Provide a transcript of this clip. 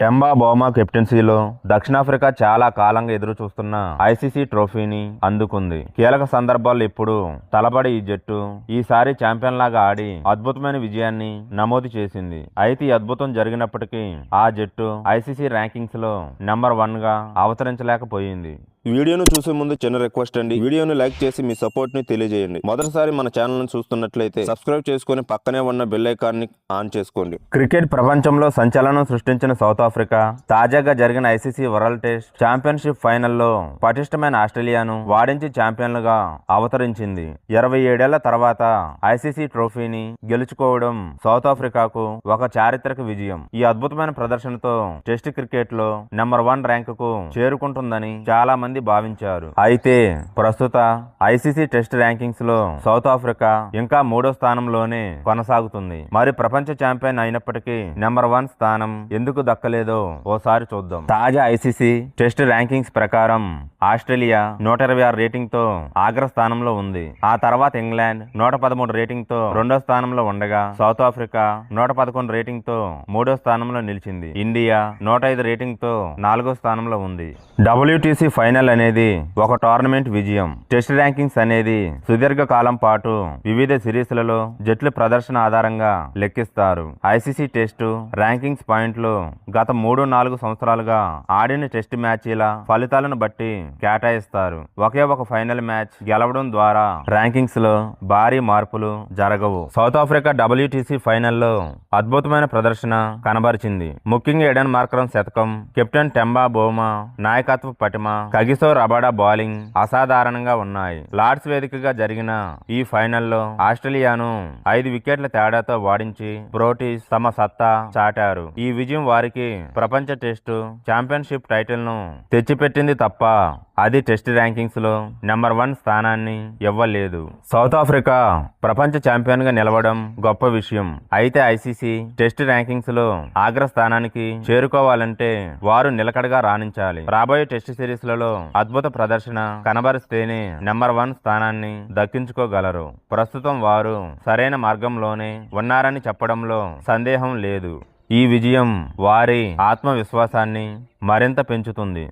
Temba బోమా కెప్టెన్సీలో దక్షిణాఫ్రికా చాలా కాలంగా ఎదురు చూస్తున్న ఐసీసీ ట్రోఫీని అందుకుంది. కీలక సందర్భాల్లో ఇప్పుడు తలబడి ఈ జట్టు ఈసారి ఛాంపియన్ లాగా ఆడి అద్భుతమైన విజయాన్ని నమోదు చేసింది. అయితే ఈ అద్భుతం జరిగినప్పటికీ ఆ జట్టు ఐసీసీ ర్యాంకింగ్స్లో నెంబర్ వన్గా అవతరించలేకపోయింది. వీడియోను చూసే ముందు చిన్న రిక్వెస్ట్ అండి. వీడియోను లైక్ చేసి మీ సపోర్ట్ని తెలియజేయండి. మొదటిసారి మన ఛానల్ చూస్తున్నట్లయితే సబ్స్క్రైబ్ చేసుకుని పక్కనే ఉన్న బెల్ ఐకాన్ని ఆన్ చేసుకోండి. క్రికెట్ ప్రపంచంలో సంచలనం సృష్టించిన సౌత్ ఆఫ్రికా తాజాగా జరిగిన ఐసీసీ వరల్డ్ టెస్ట్ ఛాంపియన్షిప్ ఫైనల్లో పటిష్టమైన ఆస్ట్రేలియాను వాడించి ఛాంపియన్లుగా అవతరించింది. ఇరవై ఏడేళ్ళ తర్వాత ఐసీసీ ట్రోఫీని గెలుచుకోవడం సౌత్ ఆఫ్రికాకు ఒక చారిత్రక విజయం. ఈ అద్భుతమైన ప్రదర్శనతో టెస్ట్ క్రికెట్లో నెంబర్ వన్ ర్యాంకుకు చేరుకుంటుందని చాలా మంది భావించారు. అయితే ప్రస్తుత ఐసీసీ టెస్ట్ ర్యాంకింగ్స్లో సౌత్ ఆఫ్రికా ఇంకా మూడో స్థానంలోనే కొనసాగుతుంది. మరి ప్రపంచ ఛాంపియన్ అయినప్పటికీ నెంబర్ వన్ స్థానం ఎందుకు దక్కలేదో ఓసారి చూద్దాం. తాజా ఐసీసీ టెస్ట్ ర్యాంకింగ్స్ ప్రకారం ఆస్ట్రేలియా నూట ఇరవై ఆరు రేటింగ్తో అగ్ర స్థానంలో ఉంది. ఆ తర్వాత ఇంగ్లాండ్ నూట పదమూడు రేటింగ్తో రెండో స్థానంలో ఉండగా సౌత్ ఆఫ్రికా నూట పదకొండు రేటింగ్తో మూడో స్థానంలో నిలిచింది. ఇండియా నూట ఐదు రేటింగ్తో నాలుగో స్థానంలో ఉంది. డబ్ల్యూటీసీ ఫైనల్ అనేది ఒక టోర్నమెంట్ విజయం. టెస్ట్ ర్యాంకింగ్స్ అనేది సుదీర్ఘ కాలం పాటు వివిధ సిరీస్లలో జట్ల ప్రదర్శన ఆధారంగా లెక్కిస్తారు. ఐసీసీ టెస్టు ర్యాంకింగ్స్ పాయింట్లు గత మూడు నాలుగు సంవత్సరాలుగా ఆడిన టెస్ట్ మ్యాచ్ల ఫలితాలను బట్టి కేటాయిస్తారు. ఒకే ఒక ఫైనల్ మ్యాచ్ గెలవడం ద్వారా ర్యాంకింగ్స్లో భారీ మార్పులు జరగవు. సౌత్ ఆఫ్రికా డబ్ల్యూటీసీ ఫైనల్లో అద్భుతమైన ప్రదర్శన కనబరిచింది. ముఖ్యంగా ఎడెన్ మార్కరం శతకం కెప్టెన్ టెంబా బోమా నాయకత్వ పటిమ కగిసో రబాడా బౌలింగ్ అసాధారణంగా ఉన్నాయి. లార్డ్స్ వేదికగా జరిగిన ఈ ఫైనల్లో ఆస్ట్రేలియాను ఐదు వికెట్ల తేడాతో వాడించి ప్రోటీస్ తమ సత్తా చాటారు. ఈ విజయం వారికి ప్రపంచ టెస్టు ఛాంపియన్షిప్ టైటిల్ను తెచ్చిపెట్టింది తప్ప అది టెస్ట్ ర్యాంకింగ్స్లో నెంబర్ వన్ స్థానాన్ని ఇవ్వలేదు. సౌత్ ఆఫ్రికా ప్రపంచ ఛాంపియన్గా నిలవడం గొప్ప విషయం. అయితే ఐసీసీ టెస్ట్ ర్యాంకింగ్స్లో అగ్ర స్థానానికి చేరుకోవాలంటే వారు నిలకడగా రాణించాలి. రాబోయే టెస్ట్ సిరీస్లలో అద్భుత ప్రదర్శన కనబరిస్తేనే నెంబర్ వన్ స్థానాన్ని దక్కించుకోగలరు. ప్రస్తుతం వారు సరైన మార్గంలోనే ఉన్నారని చెప్పడంలో సందేహం లేదు. ఈ విజయం వారి ఆత్మవిశ్వాసాన్ని మరింత పెంచుతుంది.